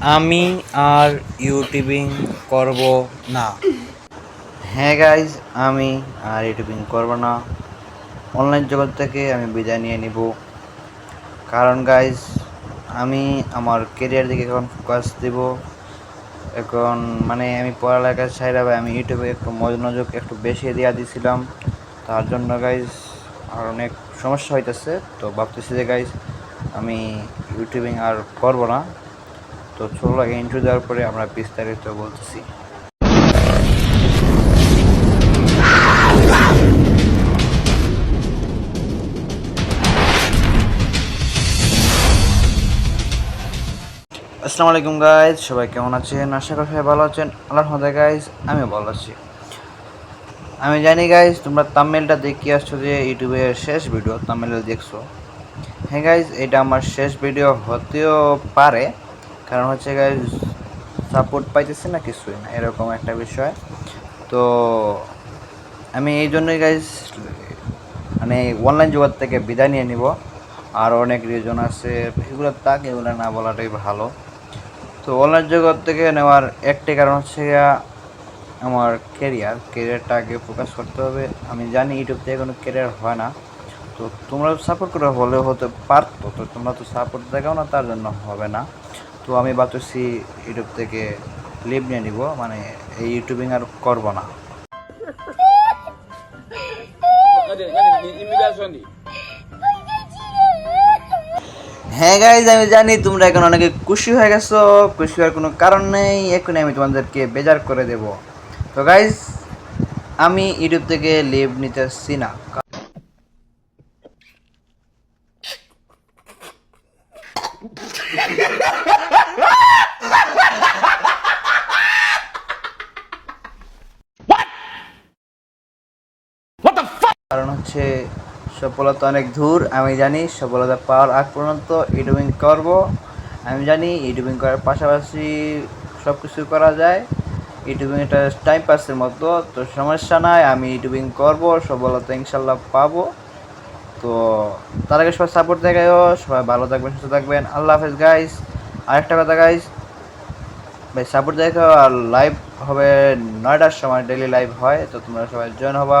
আমি আর ইউটিউবিং করব না। হ্যাঁ গাইজ আমি আর ইউটিউবিং করব না। অনলাইন জগৎ থেকে আমি বিদায় নিয়ে নিব। কারণ গাইজ আমি আমার কেরিয়ার দিকে এখন ফোকাস দেব। এখন মানে আমি পড়ালেখার সাইডে আমি ইউটিউবে একটু মনোযোগ একটু বেশি দেওয়া দিয়েছিলাম তার জন্য গাইজ আর অনেক সমস্যা হইতেছে। তো ভাবতেছি যে গাইজ আমি ইউটিউবিং আর করব না। তো চলো আগে ইন্টারভিউ দেওয়ার পরে আমরা বিস্তারিত বলতেছি। আসসালামু আলাইকুম গাইজ সবাই কেমন আছেন? আশা করি সবাই ভালো আছেন। আল্লাহর রহমতে গাইজ আমি ভালো আছি। আমি জানি গাইজ তোমরা তামিলটা দেখে আসছো যে ইউটিউবের শেষ ভিডিও তামিল দেখছ। হ্যাঁ গাইজ এটা আমার শেষ ভিডিও হতেও পারে। কারণ হচ্ছে গাইজ সাপোর্ট পাইতেছি না কিছুই না, এরকম একটা বিষয়। তো আমি এই জন্যই গাইজ মানে অনলাইন জগৎ থেকে বিদায় নিয়ে নিব। আর অনেক রিজন আছে, এগুলো তাক, এগুলো না বলাটাই ভালো। তো অনলাইন জগৎ থেকে নেওয়ার একটি কারণ হচ্ছে আমার কেরিয়ার কেরিয়ারটা আগে ফোকাস করতে হবে। আমি জানি ইউটিউব থেকে কোনো কেরিয়ার হয় না। তো তোমরা সাপোর্ট করে হলে হতে পারতো, তো তোমরা তো সাপোর্ট দেখাও না, তার জন্য হবে না। তো আমি ভাবতেছি ইউটিউব থেকে লিভ নিয়ে নিব মানে এই ইউটিউবিং আর করব না. হ্যাঁ গাইজ আমি জানি তোমরা এখন অনেকে খুশি হয়ে গেছো, খুশি হওয়ার কোনো কারণ নেই এখনই আমি তোমাদেরকে বেজার করে দেব তো গাইজ আমি ইউটিউব থেকে লিভ নিতেছি না কারণ হচ্ছে সফলতা অনেক দূর, আমি জানি সফলতা পাওয়ার আগ পর্যন্ত ইউটিউবিং করব। আমি জানি ইউটিউবিং করার পাশাপাশি সব কিছু করা যায়। ইউটিউবিং এটা টাইম পাসের মতো, তো সমস্যা নাই, আমি ইউটিউবিং করব, সফলতা ইনশাল্লাহ পাবো। তো তার আগে সবাই সাপোর্ট দেখায়ও সবাই ভালো থাকবেন, সুস্থ থাকবেন। আল্লাহ হাফেজ গাইস আরেকটা কথা গাইস ভাই সাপোর্ট দেখো আর লাইভ হবে নয়টার সময় ডেলি লাইভ হয়, তো তোমরা সবাই জয়েন হবা।